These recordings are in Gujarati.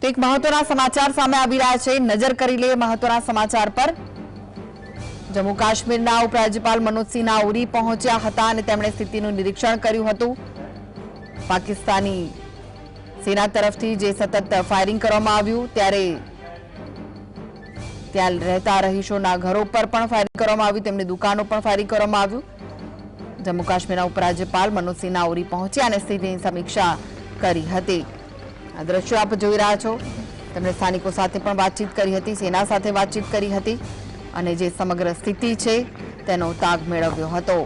તો એક મહત્વના સમાચાર સામે આવી રહ્યા છે. નજર કરી લે મહત્વના સમાચાર પર. જમ્મુ કાશ્મીરના ઉપરાજ્યપાલ મનોજસિંહના ઉરી પહોંચ્યા હતા અને તેમણે સ્થિતિનું નિરીક્ષણ કર્યું હતું. પાકિસ્તાની સેના તરફથી જે સતત ફાયરિંગ કરવામાં આવ્યું, ત્યારે ત્યાં રહેતા રહીશોના ઘરો પર પણ ફાયરિંગ કરવામાં આવ્યું, તેમની દુકાનો પણ ફાયરિંગ કરવામાં આવ્યું. જમ્મુ કાશ્મીરના ઉપરાજ્યપાલ મનોજસિંહના ઉરી પહોંચ્યા અને સ્થિતિની સમીક્ષા કરી હતી. આ દ્રશ્યો આપ જોઈ રહ્યા છો. તેમણે સ્થાનિકો સાથે પણ વાતચીત કરી હતી, સેના સાથે વાતચીત કરી હતી અને જે સમગ્ર સ્થિતિ છે તેનો તાગ મેળવ્યો હતો.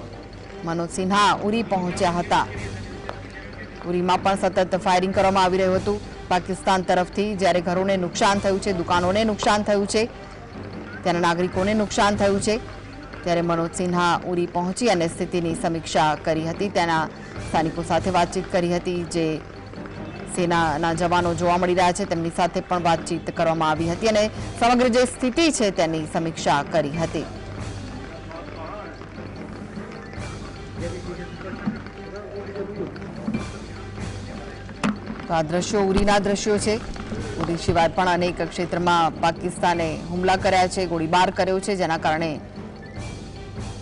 મનોજ સિન્હા ઉરી પહોંચ્યા હતા. ઉરીમાં પણ સતત ફાયરિંગ કરવામાં આવી રહ્યું હતું. પાકિસ્તાન તરફથી જ્યારે ઘરોને નુકસાન થયું છે, દુકાનોને નુકસાન થયું છે ત્યાંના નાગરિકોને નુકસાન થયું છે, ત્યારે મનોજ સિન્હા ઉરી પહોંચી અને સ્થિતિની સમીક્ષા કરી હતી. તેના સ્થાનિકો સાથે વાતચીત કરી હતી જે સેનાના જવાનો જોવા મળી રહ્યા છે. તેમની સાથે પણ વાતચીત કરવામાં આવી હતી અને સમગ્ર જે સ્થિતિ છે તેની સમીક્ષા કરી હતી. આ દ્રશ્યો ઉરીના દ્રશ્યો છે. ઉરી સિવાય પણ અનેક ક્ષેત્રમાં પાકિસ્તાને હુમલા કર્યા છે, ગોળીબાર કર્યો છે, જેના કારણે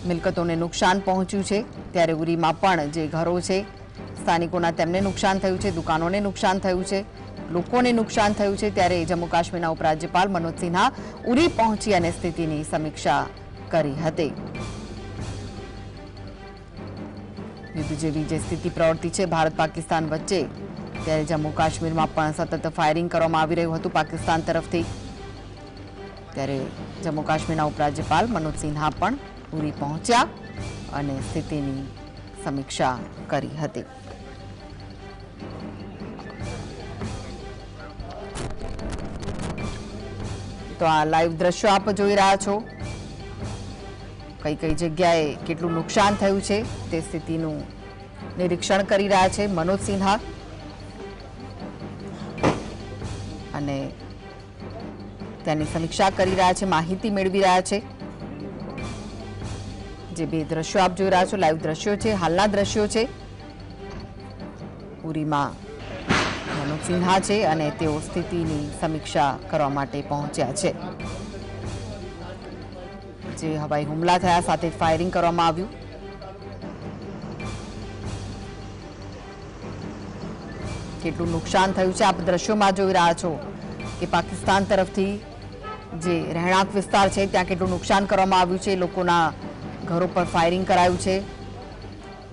મિલકતોને નુકસાન પહોંચ્યું છે. ત્યારે ઉરીમાં પણ જે ઘરો છે સ્થાનિકોના તેમને નુકસાન થયું છે, દુકાનોને નુકસાન થયું છે, લોકોને નુકસાન થયું છે, ત્યારે જમ્મુ કાશ્મીરના ઉપરાજ્યપાલ મનોજ સિન્હા ઉરી પહોંચી અને સ્થિતિની સમીક્ષા કરી હતી. જેવી જે સ્થિતિ પ્રવર્તી છે, ભારત પાકિસ્તાન વચ્ચે, ત્યારે જમ્મુ કાશ્મીરમાં પણ સતત ફાયરિંગ કરવામાં આવી રહ્યું હતું પાકિસ્તાન તરફથી. ત્યારે જમ્મુ કાશ્મીરના ઉપરાજ્યપાલ મનોજ સિન્હા પણ ઉરી પહોંચ્યા અને સ્થિતિની સમીક્ષા કરી હતી. તો આ લાઈવ દ્રશ્યો આપ જોઈ રહ્યા છો. કઈ કઈ જગ્યાએ કેટલું નુકસાન થયું છે તે સ્થિતિનું નિરીક્ષણ કરી રહ્યા છે મનોજ સિન્હા. અને તેની સમીક્ષા કરી રહ્યા છે, માહિતી મેળવી રહ્યા છે. જે બે દ્રશ્યો આપ જોઈ રહ્યા છો, લાઈવ દ્રશ્યો છે, હાલના દ્રશ્યો છે. મનોજ સિન્હા છે અને તેઓ સ્થિતિની સમીક્ષા કરવા માટે પહોંચ્યા છે. જે હવાઈ હુમલા થયા સાથે ફાયરિંગ કરવામાં આવ્યું. કેટલું નુકસાન થયું છે આપ દ્રશ્યોમાં જોઈ રહ્યા છો કે પાકિસ્તાન તરફથી જે રહેણાંક વિસ્તાર છે ત્યાં કેટલું નુકસાન કરવામાં આવ્યું છે, લોકોના ઘરો પર ફાયરિંગ કરાયું છે,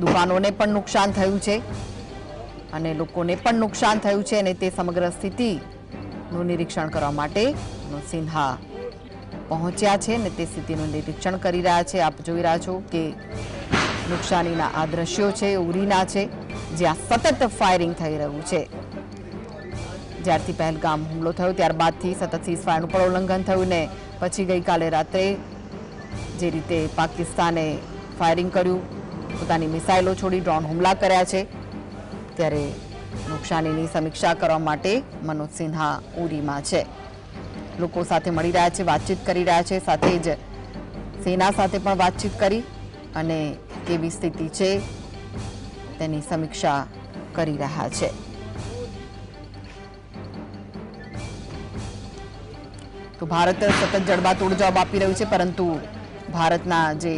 દુકાનોને પણ નુકસાન થયું છે. અને લોકોને પણ નુકસાન થયું છે અને તે સમગ્ર સ્થિતિનું નિરીક્ષણ કરવા માટે સિન્હા પહોંચ્યા છે અને તે સ્થિતિનું નિરીક્ષણ કરી રહ્યા છે. આપ જોઈ રહ્યા છો કે નુકસાનીના આ દ્રશ્યો છે, ઉરીના છે, જ્યાં સતત ફાયરિંગ થઈ રહ્યું છે. જ્યારથી પહેલગામ હુમલો થયો, ત્યારબાદથી સતત સીઝફાયરનું પણ ઉલ્લંઘન થયું ને પછી ગઈકાલે રાત્રે જે રીતે પાકિસ્તાને ફાયરિંગ કર્યું, પોતાની મિસાઇલો છોડી ડ્રોન હુમલા કર્યા છે. ત્યારે નુકસાનીની સમીક્ષા કરવા માટે મનોજ સિન્હા ઉરીમાં છે. લોકો સાથે મળી રહ્યા છે, વાતચીત કરી રહ્યા છે, સાથે જ સેના સાથે પણ વાતચીત કરી અને કેવી સ્થિતિ છે તેની સમીક્ષા કરી રહ્યા છે. તો ભારત સતત જડબાતોડ જવાબ આપી રહ્યું છે, પરંતુ ભારતના જે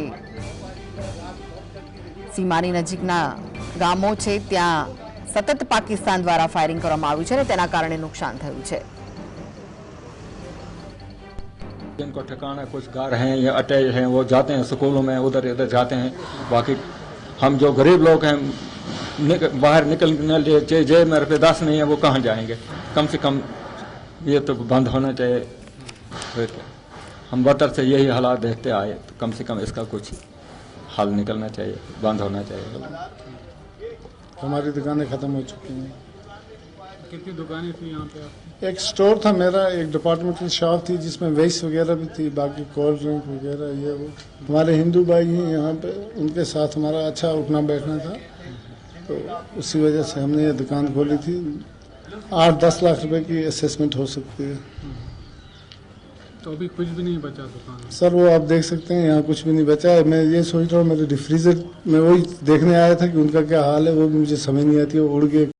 સીમાની નજીકના ગામો છે, ત્યાં સતત પાકિસ્તાન દ્વારા ફાયરિંગ કરવામાં આવ્યું છે અને તેના કારણે નુકસાન થયું છે जिनको ठिकाना कुछ घर हैं या अटैच हैं वो जाते हैं स्कूलों में उधर इधर जाते हैं बाकी हम जो गरीब लोग हैं निक, बाहर निकलने लिए जे जेब में रुपये दस नहीं है वो कहाँ जाएंगे कम से कम ये तो बंद होना चाहिए फिर हम बतर से यही हालात देखते आए तो कम से कम इसका कुछ हल निकलना चाहिए बंद होना चाहिए हमारी दुकानें ख़त्म हो चुकी हैं। कितनी दुकानें थी यहाँ पे एक स्टोर था मेरा एक डिपार्टमेंटल शॉप थी जिसमें वेस वगैरह भी थी बाकी कोल्ड ड्रिंक वगैरह ये वो। हमारे हिंदू भाई हैं यहाँ पे उनके साथ हमारा अच्छा उठना बैठना था। तो उसी वजह से हमने ये दुकान खोली थी। आठ दस लाख रुपए की असेसमेंट हो सकती है। तो अभी कुछ भी नहीं बचा दुकान में सर वो आप देख सकते हैं यहाँ कुछ भी नहीं बचा है मैं ये सोच रहा हूँ मेरे डिफ्रीजर में वही देखने आया था कि उनका क्या हाल है वो भी मुझे समझ नहीं आती वो उड़ गए